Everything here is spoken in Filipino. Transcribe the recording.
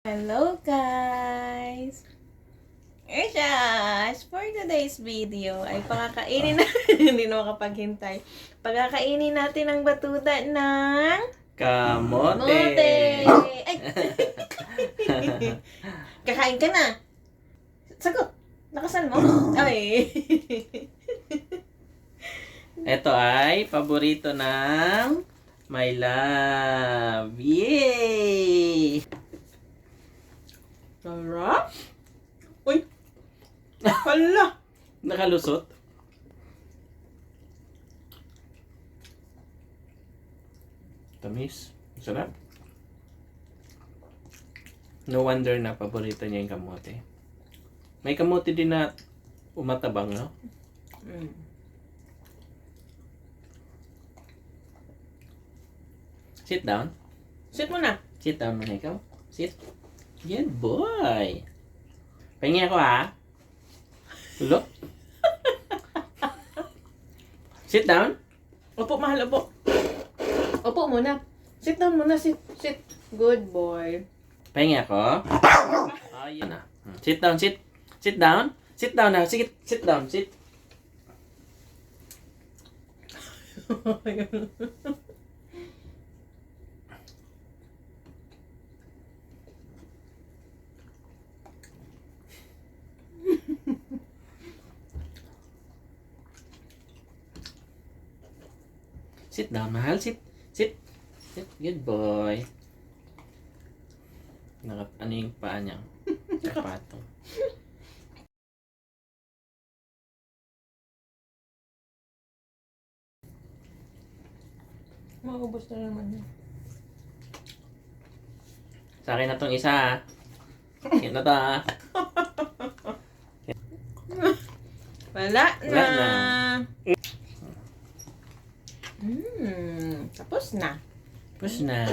Hello guys! Ersas! For today's video ay pakakainin na, hindi na makapaghintay. Pagkakainin natin ang batuta ng Kamote. mote! Ay! Kakain ka na! Sagot! Nakasan mo? Ay! Ito ay paborito ng my love. Yay! Sarap! Uy! Hala! Nakalusot. Tamis. Sarap. No wonder na paborito niya yung kamote. May kamote din na umatabang, no? Mm. Sit down. Sit mo na! Sit down muna ikaw. Sit. Good boy. Pahingi ako ha. Ulo. Sit down. Opo, mahal, opo. Opo muna. Sit down muna, sit, sit. Good boy. Pahingi ako. Ah, yun na. Hmm. Sit down, sit. Sit down. Sit down na. Sige, sit down, sit. Sit down, mahal. Sit. Sit. Sit. Good boy. Naka, ano yung paa niya? Kapatong. Maubos na naman yun. Sa akin na tong isa ha. Yan na to ha. Wala na. Wala na. Mm, tapos na. Push na.